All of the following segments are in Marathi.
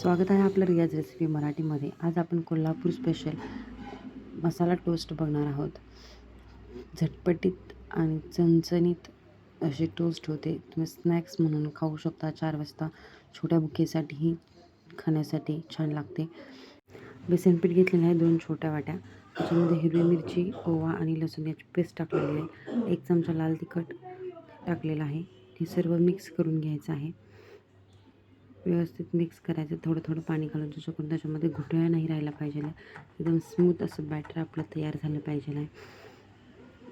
स्वागत आहे आपलं रियाज रेसिपी मराठीमध्ये. आज आपण कोल्हापूर स्पेशल मसाला टोस्ट बघणार आहोत. झटपटीत आणि चणचणीत असे टोस्ट होते. तुम्ही स्नॅक्स म्हणून खाऊ शकता. चार वाजता छोट्या बुकेसाठीही खाण्यासाठी छान लागते. बेसन पीठ घेतलेलं आहे. दोन छोट्या वाट्या. त्याच्यामध्ये हिरवी मिरची ओवा आणि लसूण याची पेस्ट टाकलेली आहे. एक चमचा लाल तिखट टाकलेला आहे. हे सर्व मिक्स करून घ्यायचं आहे. व्यवस्थित मिक्स करायचं. थोडं थोडं पाणी घालून ज्याच्याकडून त्याच्यामध्ये घुटळ्या नाही राहायला पाहिजे एकदम स्मूथ असं बॅटर आपलं तयार झालं पाहिजे आहे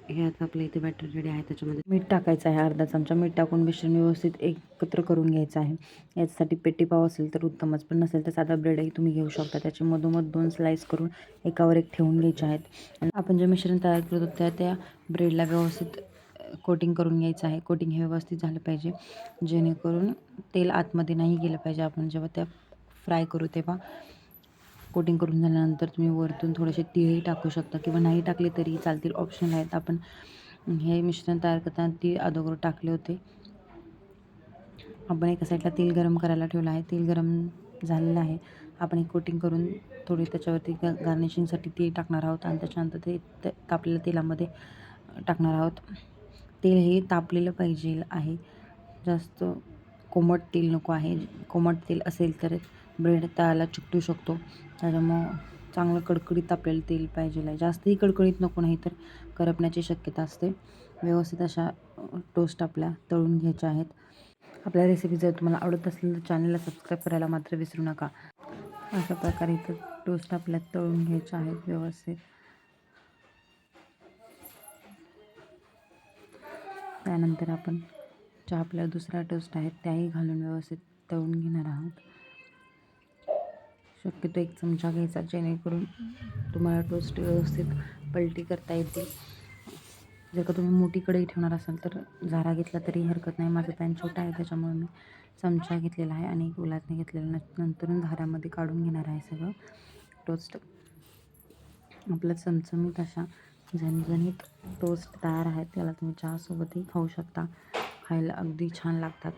हे आता आपलं इथे बॅटर रेडी आहे. त्याच्यामध्ये मीठ टाकायचं आहे. अर्धा चमचा मीठ टाकून मिश्रण व्यवस्थित एकत्र करून घ्यायचं आहे. याच्यासाठी पेटी पाव असेल तर उत्तमच. पण नसेल तर साधा ब्रेडही तुम्ही घेऊ शकता. त्याचे मधोमध दोन स्लाईस करून एकावर एक ठेवून घ्यायचे आहेत. आणि आपण जे मिश्रण तयार करत होतो त्या त्या ब्रेडला व्यवस्थित कोटिंग करून घ्यायचं आहे. कोटिंग हे व्यवस्थित झालं पाहिजे. जेणेकरून तेल आतमध्ये नाही गेलं पाहिजे आपण जेव्हा त्या फ्राय करू तेव्हा. कोटिंग करून झाल्यानंतर तुम्ही वरतून थोडेसे तीळही टाकू शकता किंवा नाही टाकले तरी चालतील. ऑप्शनल आहेत. आपण हे मिश्रण तयार करताना तीळ अगोदर टाकले होते. आपण एका साईडला तेल गरम करायला ठेवलं आहे. तेल गरम झालेलं आहे. आपण एक कोटिंग करून थोडी त्याच्यावरती गार्निशिंगसाठी तीळ टाकणार आहोत आणि त्याच्यानंतर ते त तापलेल्या तेलामध्ये टाकणार आहोत. तेल हे तापलेलं पाहिजे आहे. जास्त कोमट तेल नको आहे. कोमट तेल असेल तर ब्रेड तळाला चिकटू शकतो. त्याच्यामुळं चांगलं कडकडीत तापलेलं तेल पाहिजे आहे. जास्तही कडकडीत नको नाही तर करपण्याची शक्यता असते. व्यवस्थित अशा टोस्ट आपल्या तळून घ्यायच्या आहेत. आपल्या रेसिपी जर तुम्हाला आवडत असेल तर चॅनलला सबस्क्राईब करायला मात्र विसरू नका. अशा प्रकारे इथं टोस्ट आपल्या तळून घ्यायच्या आहेत व्यवस्थित. त्यानंतर आपण ज्या आपल्या दुसऱ्या टोस्ट आहेत त्याही घालून व्यवस्थित तळून घेणार आहोत. शक्यतो एक चमचा घ्यायचा जेणेकरून तुम्हाला टोस्ट व्यवस्थित पलटी करता येतील. जर का तुम्ही मोठी कढई ठेवणार असाल तर झारा घेतला तरी हरकत नाही. माझं पॅन छोटा आहे त्याच्यामुळे मी चमचा घेतलेला आहे आणि एक घेतलेला नंतरून झाऱ्यामध्ये काढून घेणार आहे सगळं टोस्ट आपलं चमचमीत अशा झणझणीत टोस्ट तयार आहेत त्याला तुम्ही चहासोबतही खाऊ शकता. खायला अगदी छान लागतात.